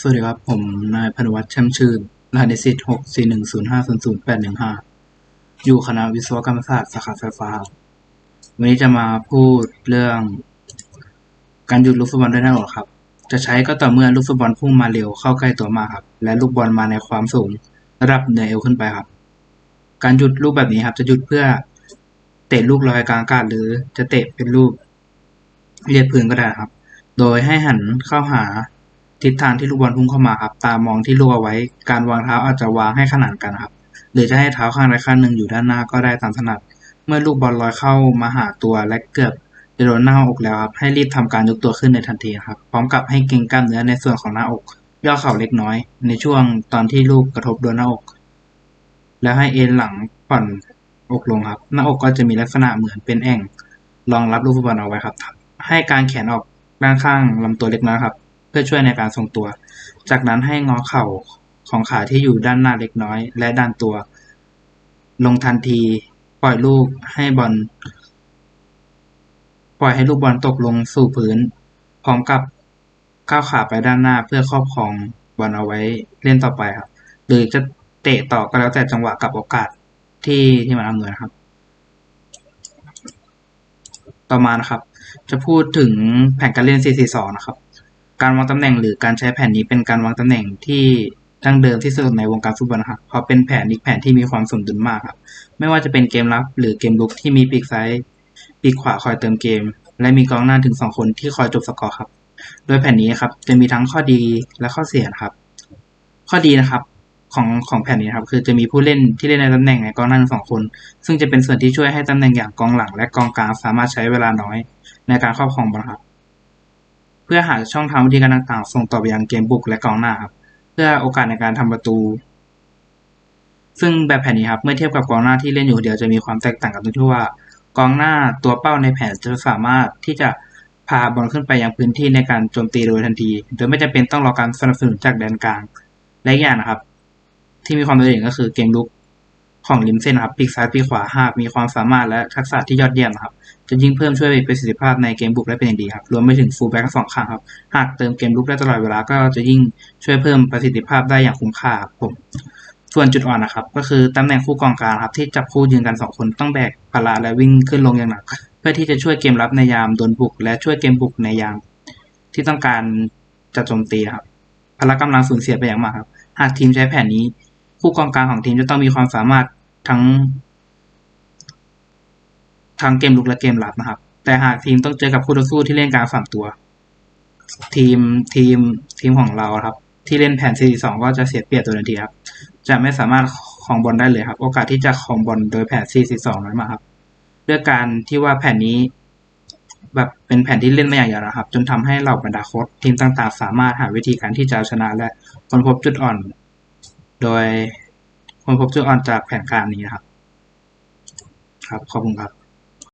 สวัสดีครับ ผมนายพนวัฒน์แช่มชื่น รหัสนิสิตหกสี่หนึ่งศูนย์ห้าศูนย์ศูนย์แปดหนึ่งห้าอยู่คณะวิศวกรรมศาสตร์สาขาไฟฟ้า วันนี้จะมาพูดเรื่อง การหยุดลูกฟุตบอลด้วยหน้าอกครับ จะใช้ก็ต่อเมื่อลูกฟุตบอลพุ่งมาเร็วเข้าใกล้ตัวมากครับ และลูกบอลมาในความสูง ระดับเหนือเอวขึ้นไปครับ การหยุดลูกแบบนี้ครับ จะหยุดเพื่อเตะลูกลอยกลางอากาศหรือจะเตะเป็นลูกเรียบพื้นก็ได้ครับ โดยให้หันเข้าหา ทิศทางที่ลูกบอลพุ่งเข้ามาครับ ตามองที่ลูกเอาไว้ การวางเท้าอาจจะวางให้ขนานกันครับ หรือจะให้เท้าข้างใดข้างหนึ่งอยู่ด้านหน้าก็ได้ตามถนัด เมื่อลูกบอลลอยเข้ามาหาตัวและเกือบจะโดนหน้าอกแล้วครับ ให้รีบทำการยกตัวขึ้นในทันทีครับ พร้อมกับให้เกร็งกล้ามเนื้อในส่วนของหน้าอก ย่อเข่าเล็กน้อย ในช่วงตอนที่ลูกกระทบโดนหน้าอก แล้วให้เอ็นหลังผ่อนอกลงครับ หน้าอกก็จะมีลักษณะเหมือนเป็นแอ่งรองรับลูกฟุตบอลเอาไว้ครับ ให้การแขนออกด้านข้างลำตัวเล็กน้อยครับ พื่อช่วยในการทรงตัว จากนั้นให้งอเข่าของขาที่อยู่ด้านหน้าเล็กน้อย และด้านตัว ลงทันทีปล่อยลูกให้บอล ปล่อยให้ลูกบอลตกลงสู่พื้น พร้อมกับก้าวขาไปด้านหน้าเพื่อครอบครองบอลเอาไว้เล่นต่อไปครับ หรือจะเตะต่อก็แล้วแต่จังหวะกับโอกาสที่ที่มันอำนวยนะครับ ต่อมานะครับ จะพูดถึงแผนการเล่น 4-4-2 นะครับ การวางตำแหน่งหรือการใช้แผนนี้เป็นการวางตำแหน่งที่ดั้งเดิมที่สุดในวงการฟุตบอลนะครับเพราะเป็นแผนอีกแผนที่มีความสมดุลมากครับ ไม่ว่าจะเป็นเกมรับหรือเกมลุกที่มีปีกซ้ายปีกขวาคอยเติมเกม และมีกองหน้าถึง2คนที่คอยจบสกอร์ครับ โดยแผนนี้ครับจะมีทั้งข้อดีและข้อเสียครับ ข้อดีนะครับของของแผนนี้ครับคือจะมีผู้เล่นที่เล่นในตำแหน่งในกองหน้าสองคน ซึ่งจะเป็นส่วนที่ช่วยให้ตำแหน่งอย่างกองหลังและกองกลางสามารถใช้เวลาน้อย ในการครอบครองบอลครับ เพื่อหาช่องทางวิธีการต่างๆ ส่งต่อไปยังเกมบุกและกองหน้าครับ เพื่อโอกาสในการทำประตู ซึ่งแบบแผนนี้ครับเมื่อเทียบกับกองหน้าที่เล่นอยู่เดียวจะมีความแตกต่างกันตรงที่ว่ากองหน้าตัวเป้าในแผนจะสามารถที่จะพาบอลขึ้นไปยังพื้นที่ในการโจมตีโดยทันที โดยไม่จำเป็นต้องรอการสนับสนุนจากแดนกลาง และอีกอย่างนะครับ ที่มีความโดดเด่นก็คือเกมลุก ของริมเส้นครับปีกซ้ายปีกขวาหากมีความสามารถและทักษะที่ยอดเยี่ยมครับจะยิ่งเพิ่มช่วยประสิทธิภาพในเกมบุกได้เป็นอย่างดีครับรวมไปถึงฟูลแบ็กสองข้างครับหากเติมเกมลุกได้ตลอดเวลาก็จะยิ่งช่วยเพิ่มประสิทธิภาพได้อย่างคุ้มค่าครับผมส่วนจุดอ่อนนะครับก็คือตำแหน่งคู่กองกลางครับที่จับคู่ยืนกันสองคนต้องแบกภาระและวิ่งขึ้นลงอย่างหนัก เพื่อที่จะช่วยเกมรับในยามโดนบุก และช่วยเกมบุกในยาม ที่ต้องการจะโจมตีครับพละกำลังสูญเสียไปอย่างมากครับ หากทีมใช้แผนนี้ คู่กองกลางของทีมจะต้องมีความสามารถทั้งทั้งเกมลุกและเกมรับนะครับ แต่หากทีมต้องเจอกับคู่ต่อสู้ที่เล่นการฝังตัว ทีมทีมทีมของเราครับ ที่เล่นแผน 4-2 ก็จะเสียเปรียบตัวทันทีครับ จะไม่สามารถคองบอลได้เลยครับ โอกาสที่จะคองบอลโดยแผน 4-4-2น้อยมาครับด้วยการที่ว่าแผนนี้ แบบเป็นแผนที่เล่นมาอย่างยาวนครับ จนทำให้เหล่าบรรดาโค้ชทีมต่างๆ สามารถหาวิธีการที่จะเอาชนะและค้นพบจุดอ่อน โดยค้นพบจุดอ่อนจากแผนการนี้นะครับ ครับ ขอบคุณครับ